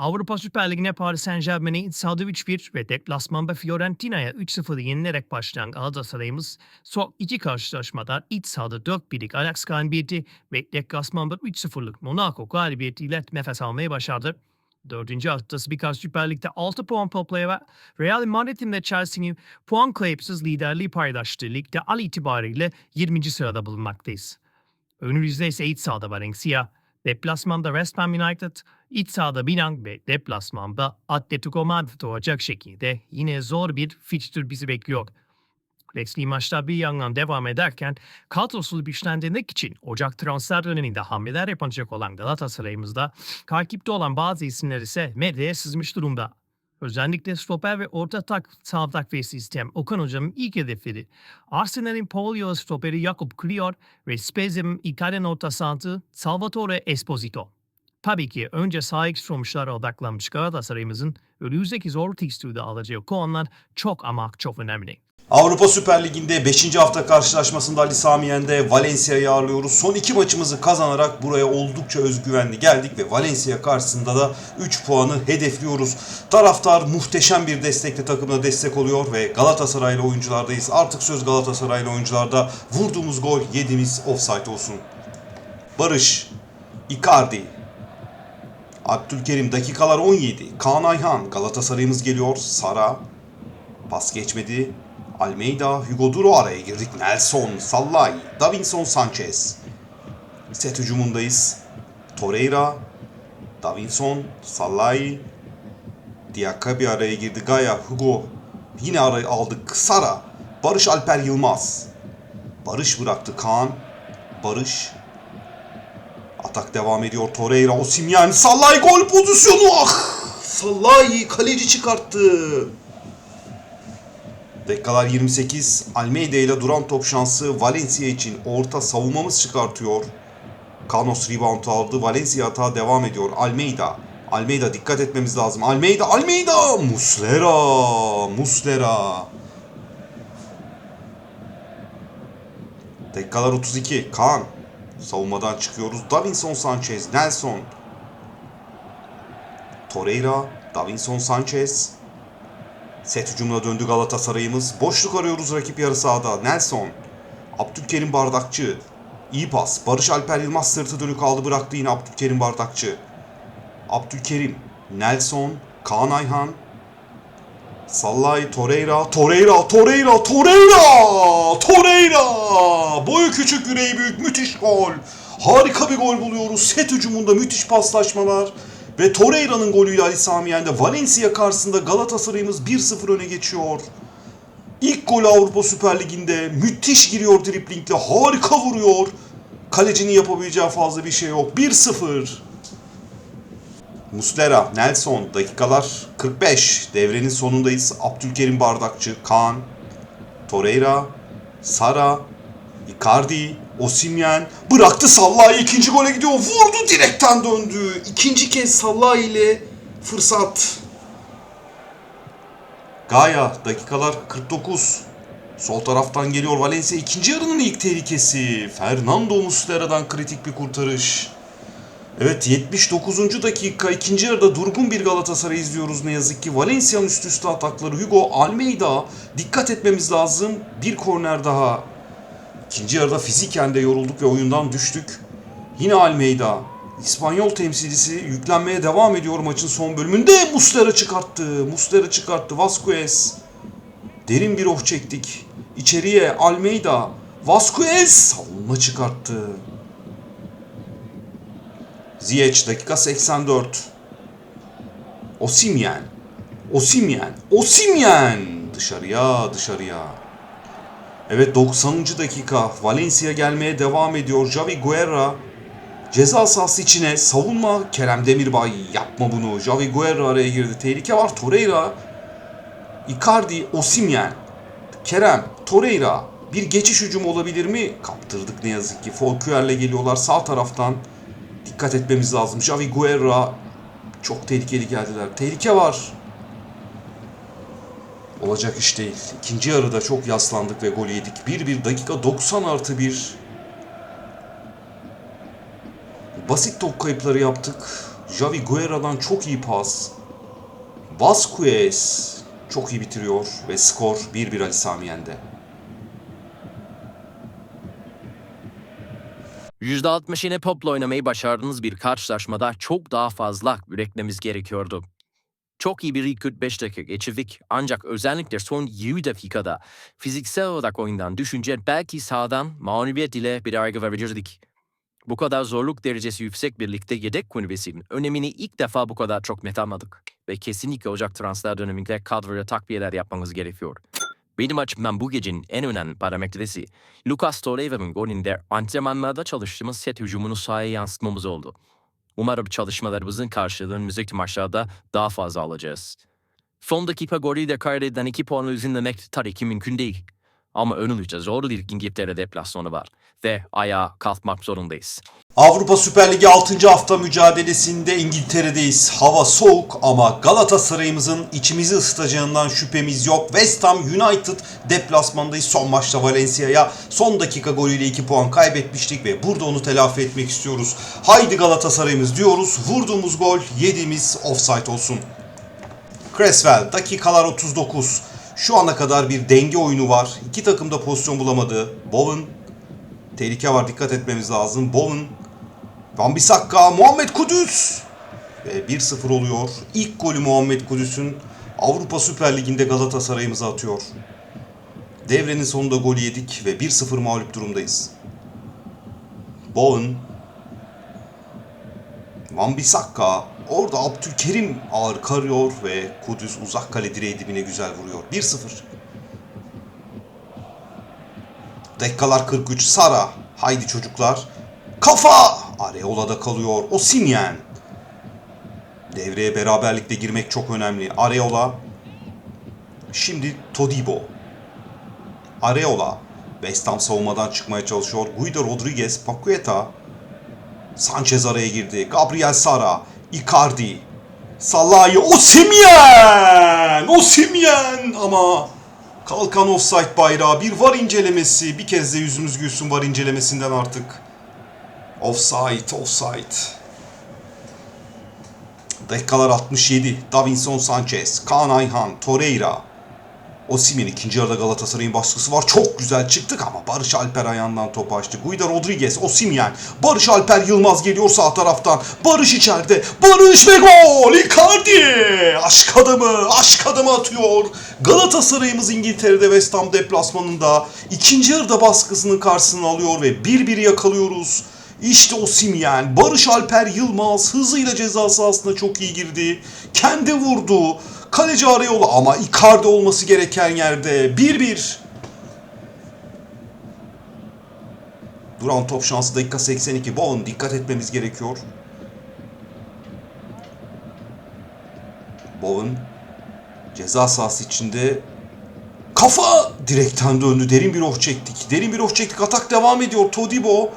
Avrupa Süper Ligi'ne Paris Saint Germain'i iç sahada 3-1 ve deplasmanda Fiorentina'ya 3-0 yenilerek başlayan Galatasaray'ımız son iki karşılaşmada iç sahada 4-1'lik Ajax galibiyeti ve deplasmanda 3-0'lık Monaco galibiyetiyle nefes almayı başardı. Dördüncü haftası birkaç Süper Lig'de 6 puan toplayarak Real Madrid'in ve Chelsea'nin puan kayıpsız liderliği paylaştığı ligde al itibariyle 20. sırada bulunmaktayız. Önümüzde ise iç sahada Valencia, deplasmanda West Ham United, iç sahada Milan ve deplasmanda Atletico Madrid olacak şekilde yine zor bir fikstür bizi bekliyor. Resmi maçlar bir yandan devam ederken kadrosunu güçlendirmek için Ocak transfer döneminde hamleler yapacak olan Galatasaray'ımızda takipte olan bazı isimler ise medyaya sızmış durumda. Özellikle stoper ve orta tak sağ takviyesi isteyen Okan Hoca'nın ilk hedefleri Arsenal'in Paulio stoperi Jakub Klior ve Spezia İtalyan orta sahası Salvatore Esposito. Tabii ki önce sağ iç sonuçlara odaklanmış Galatasaray'ımızın önümüzdeki zor fikstürde alacağı puanlar çok ama çok önemli. Avrupa Süper Ligi'nde 5. hafta karşılaşmasında Ali Sami Yen'de Valencia'yı ağırlıyoruz. Son iki maçımızı kazanarak buraya oldukça özgüvenli geldik ve Valencia karşısında da 3 puanı hedefliyoruz. Taraftar muhteşem bir destekle takımına destek oluyor ve Galatasaraylı oyunculardayız. Artık söz Galatasaraylı oyuncularda vurduğumuz gol yediğimiz offside olsun. Barış, Icardi, Abdülkerim dakikalar 17. Kaan Ayhan Galatasaray'ımız geliyor. Sara Pas geçmedi. Almeida, Hugo Duro araya girdik. Nelson, Sallay, Davinson Sanchez. Set hücumundayız. Torreira, Davinson, Sallay, Diakabi araya girdi. Gaya, Hugo. Yine araya aldık. Sara, Barış Alper Yılmaz. Barış bıraktı Kaan. Barış. Atak devam ediyor. Torreira, Osimhen, Sallay gol pozisyonu. Ah! Sallay kaleci çıkarttı. Dakikalar 28. Almeida ile duran top şansı Valencia için orta savunmamız çıkartıyor. Canos rebound aldı. Valencia hata devam ediyor. Almeida. Almeida dikkat etmemiz lazım. Almeida, Almeida! Muslera! Muslera! Dakikalar 32. Kaan. Savunmadan çıkıyoruz. Davinson Sanchez, Nelson. Torreira, Davinson Sanchez. Set hücumuna döndü Galatasaray'ımız. Boşluk arıyoruz rakip yarı sahada. Nelson. Abdülkerim Bardakçı. İyi pas. Barış Alper Yılmaz sırtı dönük aldı bıraktı yine Abdülkerim Bardakçı. Abdülkerim. Nelson. Kaan Ayhan. Sallay Torreira. Torreira. Torreira. Torreira. Torreira. Boyu küçük yüreği büyük. Müthiş gol. Harika bir gol buluyoruz. Set hücumunda müthiş paslaşmalar. Ve Torreira'nın golüyle Ali Sami Yen'de Valencia karşısında Galatasaray'ımız 1-0 öne geçiyor. İlk gol Avrupa Süper Ligi'nde müthiş giriyor driplingle, harika vuruyor. Kalecinin yapabileceği fazla bir şey yok. 1-0. Muslera, Nelson, dakikalar 45. Devrenin sonundayız. Abdülkerim Bardakçı, Kaan, Torreira, Sara, Icardi, Osimhen bıraktı Sallah ikinci gole gidiyor. Vurdu direkten döndü. İkinci kez Sallah ile fırsat. Gaya dakikalar 49. Sol taraftan geliyor Valencia ikinci yarının ilk tehlikesi. Fernando Muslera'dan kritik bir kurtarış. Evet 79. dakika ikinci yarıda durgun bir Galatasaray izliyoruz ne yazık ki. Valencia'nın üst üste atakları Hugo Almeida dikkat etmemiz lazım. Bir korner daha. İkinci yarıda fiziken de yorulduk ve oyundan düştük. Yine Almeida. İspanyol temsilcisi yüklenmeye devam ediyor maçın son bölümünde. Muslera çıkarttı. Muslera çıkarttı. Vasquez. Derin bir oh çektik. İçeriye Almeida. Vasquez savunma çıkarttı. Ziyech dakika 84. Osimhen. Osimhen. Osimhen. Dışarıya dışarıya. Evet 90. dakika Valencia gelmeye devam ediyor. Javi Guerra ceza sahası içine savunma Kerem Demirbay yapma bunu. Javi Guerra araya girdi. Tehlike var. Torreira Icardi, Osimhen Kerem, Torreira bir geçiş hücumu olabilir mi? Kaptırdık ne yazık ki. Folküer'le geliyorlar sağ taraftan. Dikkat etmemiz lazım. Javi Guerra çok tehlikeli geldiler. Tehlike var. Olacak iş değil. İkinci yarıda çok yaslandık ve gol yedik. 1-1 dakika 90 artı 1. Basit top kayıpları yaptık. Javi Guerra'dan çok iyi pas. Vasquez çok iyi bitiriyor ve skor 1-1 Ali Sami %60 yine popla oynamayı başardığınız bir karşılaşmada çok daha fazla üretmemiz gerekiyordu. Çok iyi bir ilk 45 dakika geçirdik ancak özellikle son 20 dakikada fiziksel olarak oyundan düşünce belki sağdan mağlubiyet ile bir argı verecektik. Bu kadar zorluk derecesi yüksek birlikte yedek kulübesinin önemini ilk defa bu kadar çok net anladık. Ve kesinlikle Ocak transfer döneminde kadroya takviyeler yapmamız gerekiyor. Benim açımdan bu gecenin en önemli parametresi Lucas Torreira'nın golünde antrenmanlarda çalıştığımız set hücumunu sahaya yansıtmamız oldu. Umarım çalışmalarımızın karşılığını müzik maçlarda daha fazla alacağız. Son dakika golüyle kaydedilen iki puanı üzümlemek tabii ki mümkün değil. Ama önümüzde zor bir İngiltere deplasmanı var ve ayağa kalkmak zorundayız. Avrupa Süper Ligi 6. hafta mücadelesinde İngiltere'deyiz. Hava soğuk ama Galatasaray'ımızın içimizi ısıtacağından şüphemiz yok. West Ham United deplasmandayız. Son maçta Valencia'ya son dakika golüyle 2 puan kaybetmiştik ve burada onu telafi etmek istiyoruz. Haydi Galatasaray'ımız diyoruz. Vurduğumuz gol yediğimiz offside olsun. Creswell dakikalar 39. Şu ana kadar bir denge oyunu var. İki takım da pozisyon bulamadı. Bowen tehlike var dikkat etmemiz lazım. Bowen Van Bissaka, Muhammed Kudüs ve 1-0 oluyor. İlk golü Muhammed Kudüs'ün Avrupa Süper Ligi'nde Galatasaray'ımıza atıyor. Devrenin sonunda golü yedik ve 1-0 mağlup durumdayız. Bowen Van Bissaka orada Abdülkerim ağır karıyor ve Kudüs uzak kale direği dibine güzel vuruyor. 1-0. Dakikalar 43. Sara. Haydi çocuklar. Kafa! Areola'da kalıyor. Osimhen. Devreye beraberlikle girmek çok önemli. Areola. Şimdi Todibo. Areola. West Ham savunmadan çıkmaya çalışıyor. Guido Rodriguez, Paqueta. Sanchez araya girdi. Gabriel Sara. Icardi. Salahi Osimhen! Osimhen! Ama kalkan offside bayrağı. Bir var incelemesi. Bir kez de yüzümüz gülsün var incelemesinden artık. Offside, offside. Dakikalar 67. Davinson Sanchez, Kaan Ayhan, Torreira. Osimhen ikinci yarıda Galatasaray'ın baskısı var. Çok güzel çıktık ama Barış Alper ayağından topu açtı. Guido Rodriguez, Osimhen. Barış Alper Yılmaz geliyor sağ taraftan. Barış içeride. Barış ve gol! Icardi! Aşk adamı, aşk adamı atıyor. Galatasaray'ımız İngiltere'de West Ham deplasmanında ikinci yarıda baskısının karşısına alıyor ve 1-1 yakalıyoruz. İşte Osimhen, Barış Alper Yılmaz hızıyla ceza sahasına çok iyi girdi. Kendi vurdu. Kaleci Areola ama Icardi olması gereken yerde 1-1. Duran top şansı dakika 82. Bowen dikkat etmemiz gerekiyor. Bowen ceza sahası içinde kafa direkten döndü. Derin bir oh çektik. Derin bir oh çektik. Atak devam ediyor. Todibo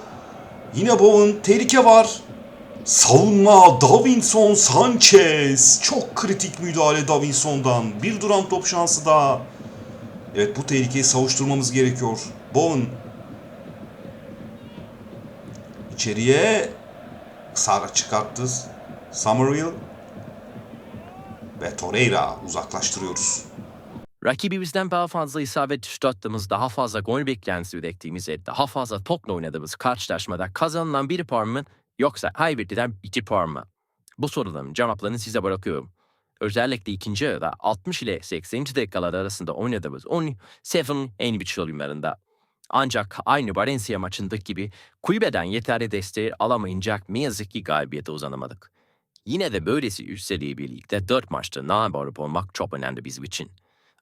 Yine Bowen tehlike var. Savunma Davinson Sanchez. Çok kritik müdahale Davinson'dan. Bir duran top şansı daha. Evet bu tehlikeyi savuşturmamız gerekiyor. Bowen. İçeriye Sara çıkarttı. Somerville ve Torreira uzaklaştırıyoruz. Rakibimizden daha fazla isabet tuttığımız, daha fazla gol beklentisi ürettiğimiz daha fazla topla oynadığımız karşılaşmada kazanılan bir mı yoksa kaybedilen iki puan mı? Bu soruların cevaplarını size bırakıyorum. Özellikle ikinci yarıda 60 ile 80. dakikalar arasında oynadığımız 17 Enbich oyunlarında. Ancak aynı Valencia maçındaki gibi kulübeden yeterli desteği alamayınca ne yazık ki galibiyete uzanamadık. Yine de böylesi üstleriyle birlikte 4 maçta nabarıp olmak çok önemli bizim için.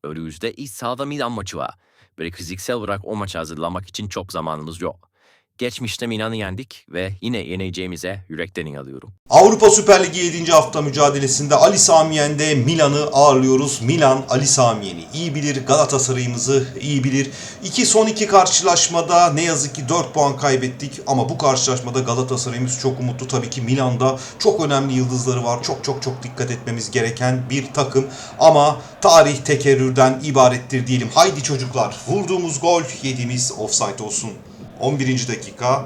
Önümüzde iç sahada Milan maçı var. Böyle fiziksel olarak o maçı hazırlamak için çok zamanımız yok. Geçmişte Milan'ı yendik ve yine yeneceğimize yürekten inanıyorum. Avrupa Süper Ligi 7. hafta mücadelesinde Ali Samiyen'de Milan'ı ağırlıyoruz. Milan Ali Samiyen'i iyi bilir, Galatasaray'ımızı iyi bilir. İki son iki karşılaşmada ne yazık ki 4 puan kaybettik ama bu karşılaşmada Galatasaray'ımız çok umutlu. Tabii ki Milan'da çok önemli yıldızları var. Çok çok çok dikkat etmemiz gereken bir takım ama tarih tekerrürden ibarettir diyelim. Haydi çocuklar vurduğumuz gol yediğimiz offside olsun. 11. dakika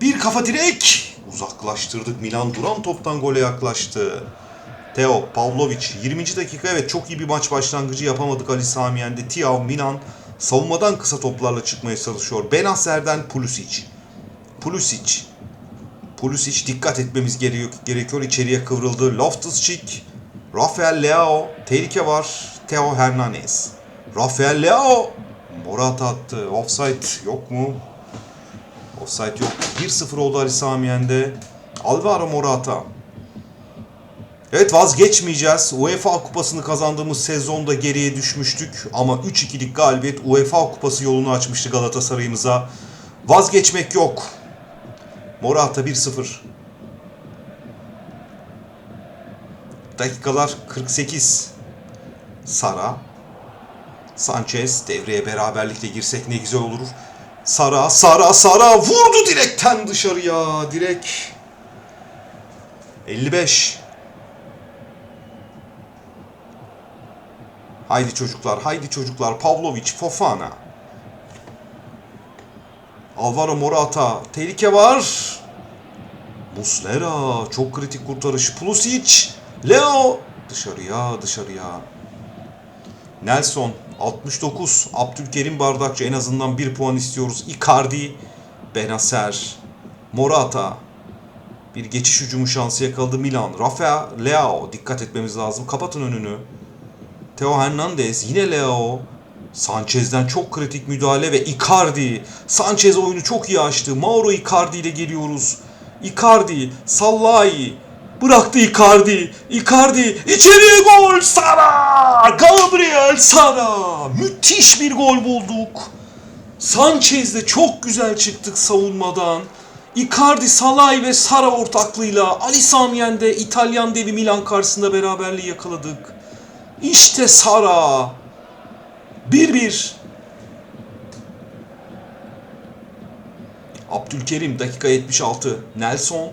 bir kafa direk. Uzaklaştırdık. Milan duran toptan gole yaklaştı. Teo, Pavlovic 20. dakika evet çok iyi bir maç başlangıcı yapamadık Ali Sami Yen'de. Tiav, Milan savunmadan kısa toplarla çıkmaya çalışıyor. Benasser'den Pulisic. Pulisic. Pulisic dikkat etmemiz gerekiyor, gerekiyor. İçeriye kıvrıldı. Loftus-Cheek. Rafael Leao. Tehlike var. Teo Hernandez. Rafael Leao. Morata attı. Offside yok mu? Offside yok. 1-0 oldu Ali Sami Yen'de. Alvaro Morata. Evet vazgeçmeyeceğiz. UEFA kupasını kazandığımız sezonda geriye düşmüştük. Ama 3-2'lik galibiyet UEFA kupası yolunu açmıştı Galatasaray'ımıza. Vazgeçmek yok. Morata 1-0. Dakikalar 48. Sara. Sanchez devreye beraberlikle girsek ne güzel olur. Sara, Sara, Sara vurdu direkten dışarıya. Direkt 55. Haydi çocuklar, haydi çocuklar. Pavlovic, Fofana. Alvaro Morata. Tehlike var. Muslera. Çok kritik kurtarış. Pulisic. Leo. Dışarıya, dışarıya. Nelson. 69. Abdülkerim Bardakçı. En azından bir puan istiyoruz. Icardi. Benacer. Morata. Bir geçiş hücumu şansı yakaladı Milan. Rafa Leao. Dikkat etmemiz lazım. Kapatın önünü. Theo Hernandez yine Leo. Sanchez'den çok kritik müdahale ve Icardi. Sanchez oyunu çok iyi açtı. Mauro Icardi ile geliyoruz. Icardi, Sallai. Bıraktı Icardi. Icardi içeriye gol. Sara! Gabriel Sara! Müthiş bir gol bulduk. Sanchez'de çok güzel çıktık savunmadan. Icardi, Salai ve Sara ortaklığıyla Ali Sami Yen'de İtalyan devi Milan karşısında beraberliği yakaladık. İşte Sara. 1-1. Abdülkerim dakika 76. Nelson.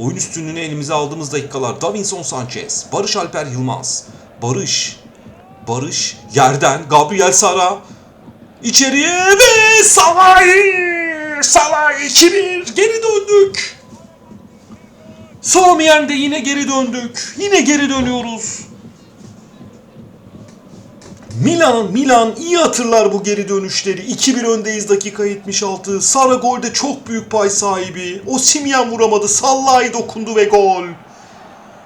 Oyun üstünlüğünü elimize aldığımız dakikalar. Davinson Sanchez. Barış Alper Yılmaz. Barış. Barış. Yerden. Gabriel Sara. İçeriye ve Salay. Salay 2-1. Geri döndük. Samiyen'de yine geri döndük. Yine geri dönüyoruz. Milan, Milan iyi hatırlar bu geri dönüşleri. 2-1 öndeyiz dakika 76. Sara golde çok büyük pay sahibi. O Simyen vuramadı. Sallai dokundu ve gol.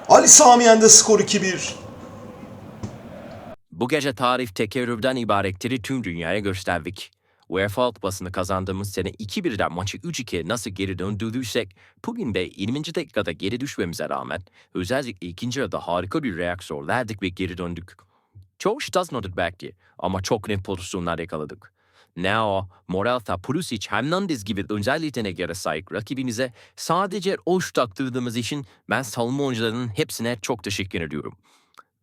Ali Samiyen'de skor 2-1. Bu gece tarih tekerrürden ibaretleri tüm dünyaya gösterdik. UEFA Kupası'nı kazandığımız sene 2-1'den maçı 3-2'ye nasıl geri döndürdüysek, bugün de 20. dakikada geri düşmemize rağmen özellikle ikinci yarıda harika bir reaksiyon verdik ve geri döndük. Çoğu şutazmadık belki ama çok net pozisyonlar yakaladık. Neo, Morata, Pulisic, Hernandez gibi özel yeteneklere sahip rakibinize sadece o şut attırdığımız için ben savunma oyuncularının hepsine çok teşekkür ediyorum.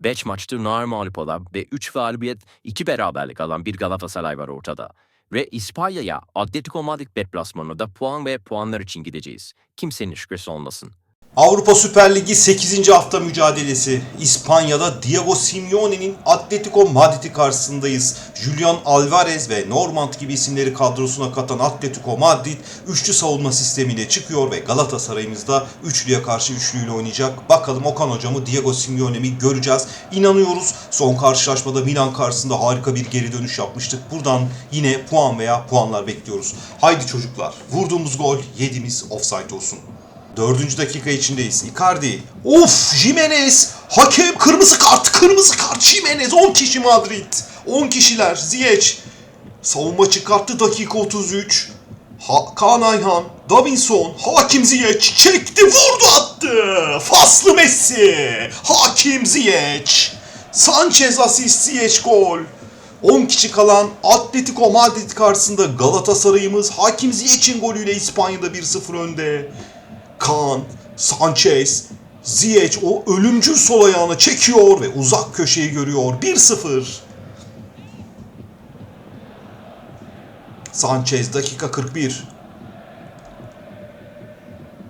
5 maçtır nar mağlup olan ve 3 galibiyet 2 beraberlik alan bir Galatasaray var ortada. Ve İspanya'ya Atletico Madrid deplasmanında puan ve puanlar için gideceğiz. Kimsenin şüphesi olmasın. Avrupa Süper Ligi 8. hafta mücadelesi. İspanya'da Diego Simeone'nin Atletico Madrid'i karşısındayız. Julian Alvarez ve Normand gibi isimleri kadrosuna katan Atletico Madrid üçlü savunma sistemiyle çıkıyor ve Galatasaray'ımızda üçlüye karşı üçlüyle oynayacak. Bakalım Okan hocamı Diego Simeone mi göreceğiz. İnanıyoruz. Son karşılaşmada Milan karşısında harika bir geri dönüş yapmıştık. Buradan yine puan veya puanlar bekliyoruz. Haydi çocuklar. Vurduğumuz gol yediğimiz offside olsun. Dördüncü dakika içindeyiz. Icardi. Of Jimenez. Hakem kırmızı kart. Kırmızı kart Jimenez. 10 kişi Madrid. 10 kişiler. Ziyech. Savunma çıkarttı dakika 33. Ha Kaan Ayhan. Davinson. Hakim Ziyech. Çekti vurdu attı. Faslı Messi. Hakim Ziyech. Sanchez asist Ziyech gol. 10 kişi kalan Atletico Madrid karşısında Galatasaray'ımız Hakim Ziyech'in golüyle İspanya'da 1-0 önde. Kaan, Sanchez, Ziyech o ölümcül sol ayağını çekiyor ve uzak köşeyi görüyor. 1-0. Sanchez dakika 41.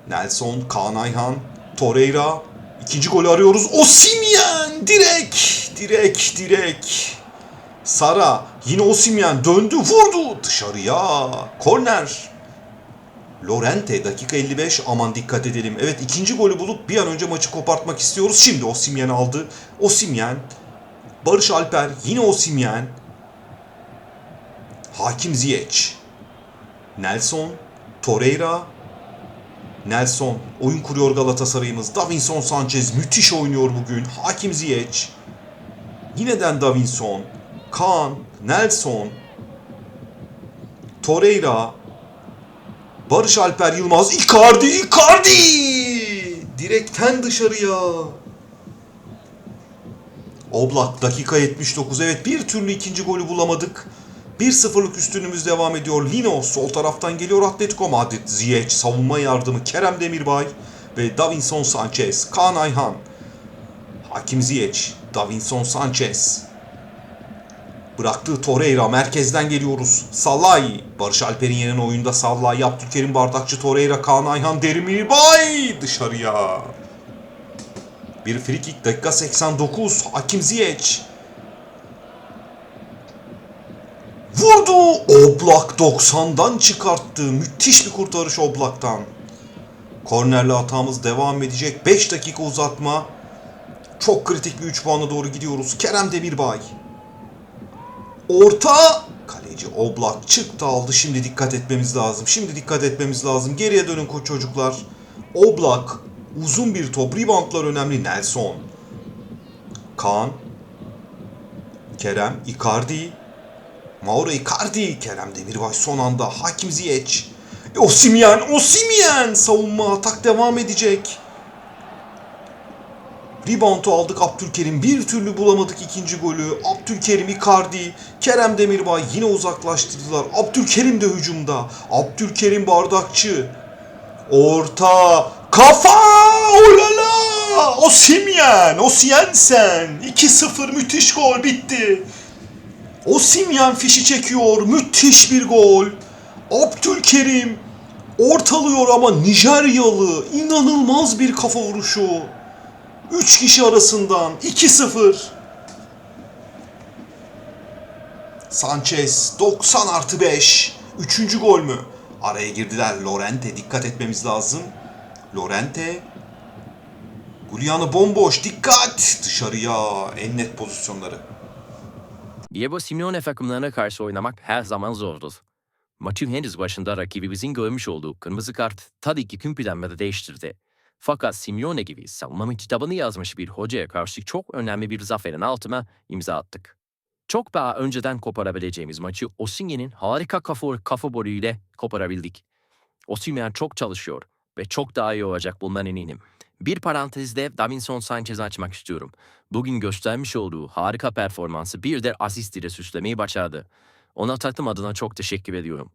Nelson, Kaan Ayhan, Torreira. İkinci golü arıyoruz. Osimhen! Direk! Direk, direk. Sara yine Osimhen döndü vurdu dışarıya. Korner. Lorente dakika 55 aman dikkat edelim. Evet ikinci golü bulup bir an önce maçı kopartmak istiyoruz. Şimdi Osimhen aldı. Osimhen, Barış Alper, yine Osimhen. Hakim Ziyech. Nelson, Torreira, Nelson oyun kuruyor Galatasaray'ımız. Davinson Sanchez müthiş oynuyor bugün. Hakim Ziyech. Yineden Davinson. Kaan, Nelson. Torreira. Barış Alper Yılmaz. Icardi, Icardi! Direkten dışarıya. Oblak dakika 79. Evet bir türlü ikinci golü bulamadık. 1-0'lık üstünümüz devam ediyor. Lino sol taraftan geliyor Atletico Madrid. Ziyech savunma yardımı Kerem Demirbay ve Davinson Sanchez. Kaan Ayhan. Hakim Ziyech. Davinson Sanchez. Bıraktığı Torreira merkezden geliyoruz. Sallai. Barış Alper'in yerine oyunda Sallai. Abdülkerim Bardakçı Torreira. Kaan Ayhan Demirbay dışarıya. Bir frikik dakika 89. Hakim Ziyech. Vurdu. Oblak 90'dan çıkarttı. Müthiş bir kurtarış Oblak'tan. Kornerli hatamız devam edecek. 5 dakika uzatma. Çok kritik bir 3 puana doğru gidiyoruz. Kerem Demirbay. Orta. Kaleci Oblak çıktı aldı. Şimdi dikkat etmemiz lazım. Şimdi dikkat etmemiz lazım. Geriye dönün çocuklar. Oblak. Uzun bir top. Reboundlar önemli. Nelson. Kaan. Kerem. Icardi. Mauro Icardi, Kerem Demirbay son anda, Hakim Ziyech, Osimhen, Osimhen savunma atak devam edecek. Rebound'u aldık Abdülkerim. Bir türlü bulamadık ikinci golü. Abdülkerim, Icardi, Kerem Demirbay yine uzaklaştırdılar. Abdülkerim de hücumda. Abdülkerim bardakçı. Orta. Kafa! Olala! Osimhen! Osimhen! 2-0 müthiş gol bitti. Osimhen fişi çekiyor. Müthiş bir gol. Abdülkerim ortalıyor ama Nijeryalı inanılmaz bir kafa vuruşu. 3 kişi arasından 2-0. Sanchez 90 artı 5. Üçüncü gol mü? Araya girdiler. Lorente dikkat etmemiz lazım. Lorente. Gulian'ı bomboş. Dikkat! Dışarıya. En net pozisyonları. Diego Simeone takımlarına karşı oynamak her zaman zordur. Maçın henüz başında rakibimizin görmüş olduğu kırmızı kart tabii ki kümpilenmede değiştirdi. Fakat Simeone gibi savunmanın kitabını yazmış bir hocaya karşı çok önemli bir zaferin altına imza attık. Çok daha önceden koparabileceğimiz maçı Osimhen'in harika kafa, kafa golüyle koparabildik. Osimhen çok çalışıyor ve çok daha iyi olacak bundan eminim. Bir parantezde Davinson Sanchez'i açmak istiyorum. Bugün göstermiş olduğu harika performansı bir de asist ile süslemeyi başardı. Ona takım adına çok teşekkür ediyorum.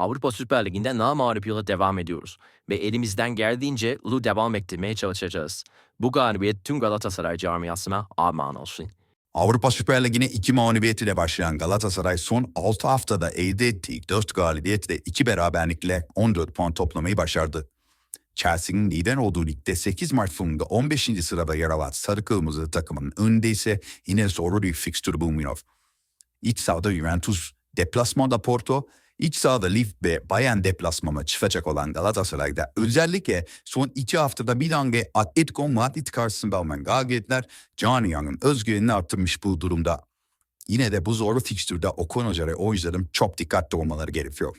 Avrupa Süper Ligi'nde namağlup yola devam ediyoruz ve elimizden geldiğince Lu devam ettirmeye çalışacağız. Bu galibiyet tüm Galatasaray camiasına armağan olsun. Avrupa Süper Ligi'ne iki mağlubiyet ile başlayan Galatasaray son 6 haftada elde ettiği 4 galibiyetle 2 beraberlikle 14 puan toplamayı başardı. Chelsea'nin lider olduğu ligde 8 Mart sonunda 15. sırada yer alan Sarı Kırmızı takımın önünde ise yine zorlu bir fikstür bulunuyor. İç sahada Juventus, deplasmanda Porto, iç sahada Lille ve Bayern deplasmana çıkacak olan Galatasaray'da özellikle son iki haftada Milan ve Atletico Madrid karşısında alınan galibiyetler Cania'nın özgüvenini arttırmış bu durumda. Yine de bu zorlu fikstürde Okan Hoca'ya oyuncuların çok dikkatli olmaları gerekiyor.